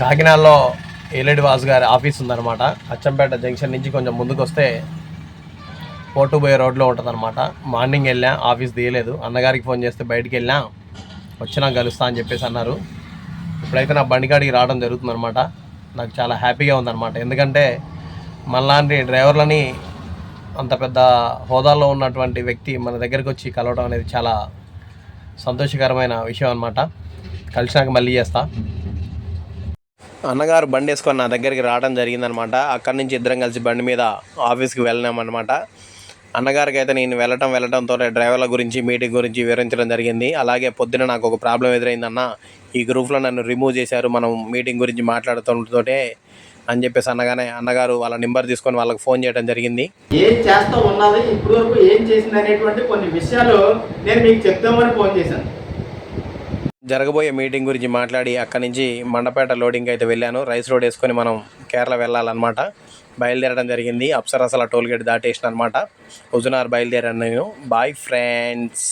కాకినాడలో ఏలేడి వాసు గారి ఆఫీస్ ఉందన్నమాట. అచ్చంపేట జంక్షన్ నుంచి కొంచెం ముందుకు వస్తే పోటు పోయే రోడ్లో ఉంటుందన్నమాట. మార్నింగ్ వెళ్ళా ఆఫీస్ తీయలేదు. అన్నగారికి ఫోన్ చేస్తే బయటికి వెళ్ళా వచ్చినా కలుస్తా అని చెప్పేసి అన్నారు. ఇప్పుడైతే నా బండికాడికి రావడం జరుగుతుందన్నమాట. నాకు చాలా హ్యాపీగా ఉందన్నమాట. ఎందుకంటే మనలాంటి డ్రైవర్లని అంత పెద్ద హోదాలో ఉన్నటువంటి వ్యక్తి మన దగ్గరికి వచ్చి కలవడం అనేది చాలా సంతోషకరమైన విషయం అనమాట కలిసినాక మళ్ళీ చేస్తా. అన్నగారు బండి వేసుకొని నా దగ్గరికి రావడం జరిగిందనమాట. అక్కడి నుంచి ఇద్దరం కలిసి బండి మీద ఆఫీస్కి వెళ్ళినామన్నమాట అన్నగారికి అయితే నేను వెళ్ళటం వెళ్ళటంతో డ్రైవర్ల గురించి మీటింగ్ గురించి వివరించడం జరిగింది. అలాగే పొద్దున నాకు ఒక ప్రాబ్లం ఎదురైందన్న ఈ గ్రూప్లో నన్ను రిమూవ్ చేశారు. మనం మీటింగ్ గురించి మాట్లాడుతుంటే అని చెప్పేసి అన్నగానే అన్నగారు వాళ్ళ నెంబర్ తీసుకొని వాళ్ళకి ఫోన్ చేయడం జరిగింది. ఏం చేస్తా ఉన్నది ఇప్పటి వరకు ఏం చేసింది అనేటువంటి కొన్ని విషయాలు నేను మీకు చెప్దామని ఫోన్ చేశాను. జరగబోయే మీటింగ్ గురించి మాట్లాడి అక్కడి నుంచి మండపేట లోడింగ్ అయితే వెళ్ళాను. రైస్ రోడ్ వేసుకొని మనం కేరళ వెళ్ళాలన్నమాట. బయలుదేరడం జరిగింది. అప్సరసల టోల్ గేట్ దాటేసిన అనమాట హుజునార్ బయలుదేరాను నేను. Bye friends